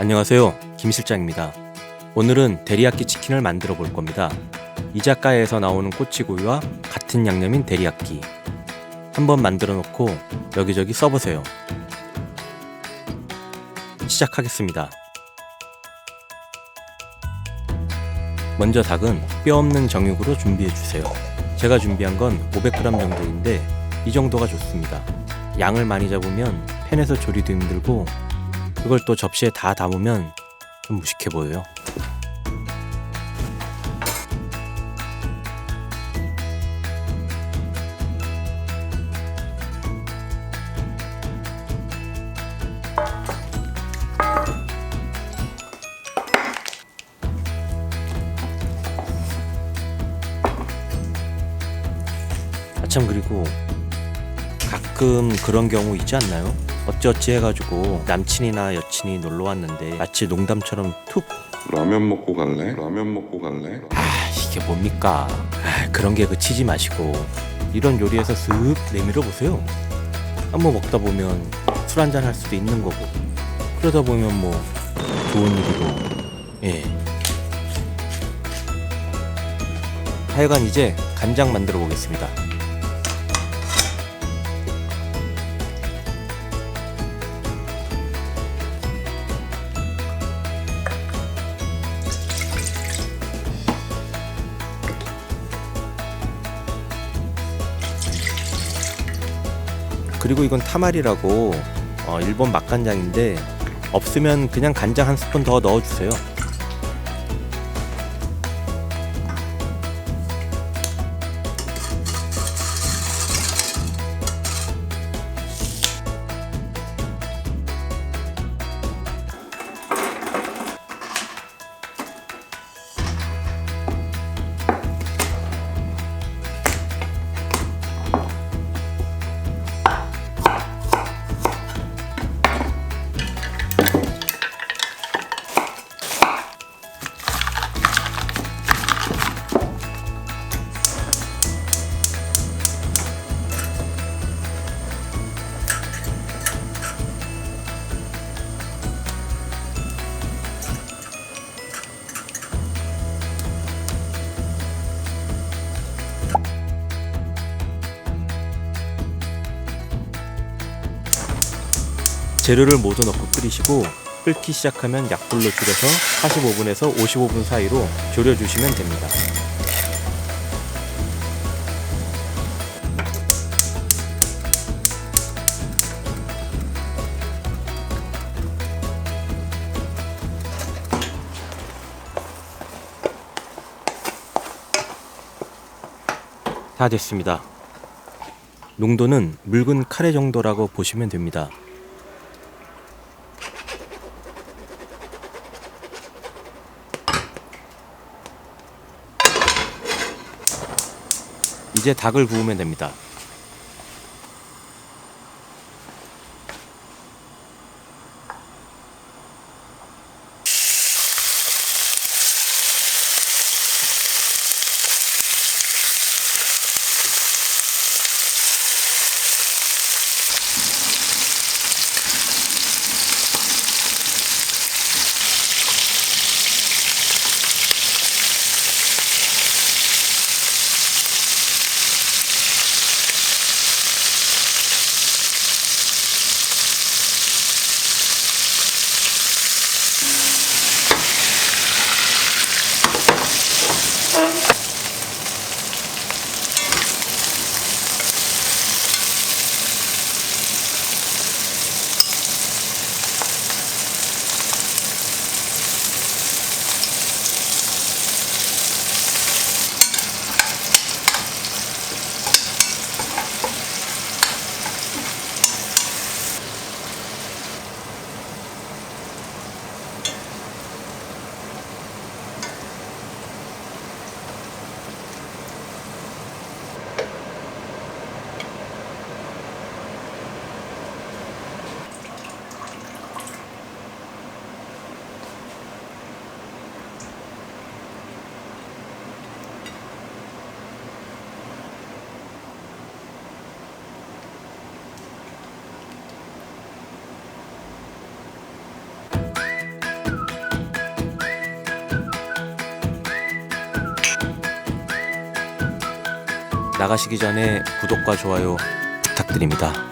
안녕하세요. 김 실장입니다. 오늘은 데리야끼 치킨을 만들어 볼 겁니다. 이자카야에서 나오는 꼬치구이와 같은 양념인 데리야끼. 한번 만들어 놓고 여기저기 써보세요. 시작하겠습니다. 먼저 닭은 뼈 없는 정육으로 준비해 주세요. 제가 준비한 건 500g 정도인데 이 정도가 좋습니다. 양을 많이 잡으면 팬에서 조리도 힘들고 그걸 또 접시에 다 담으면 좀 무식해 보여요. 아참 그리고 가끔 그런 경우 있지 않나요? 어찌어찌 해가지고 남친이나 여친이 놀러 왔는데 마치 농담처럼 툭. 라면 먹고 갈래? 라면 먹고 갈래? 아 이게 뭡니까? 아, 그런 게 그치지 마시고 이런 요리에서 쓱 내밀어 보세요. 한번 먹다 보면 술 한잔 할 수도 있는 거고. 그러다 보면 뭐 좋은 일이고. 예. 하여간 이제 간장 만들어 보겠습니다 그리고 이건 타말이라고 어, 일본 맛간장인데 없으면 그냥 간장 한 스푼 더 넣어주세요. 재료를 모두 넣고 끓이시고 끓기 시작하면 약불로 줄여서 45분에서 55분 사이로 졸여주시면 됩니다. 다 됐습니다. 농도는 묽은 카레 정도라고 보시면 됩니다. 이제 닭을 구우면 됩니다. 나가시기 전에 구독과 좋아요 부탁드립니다.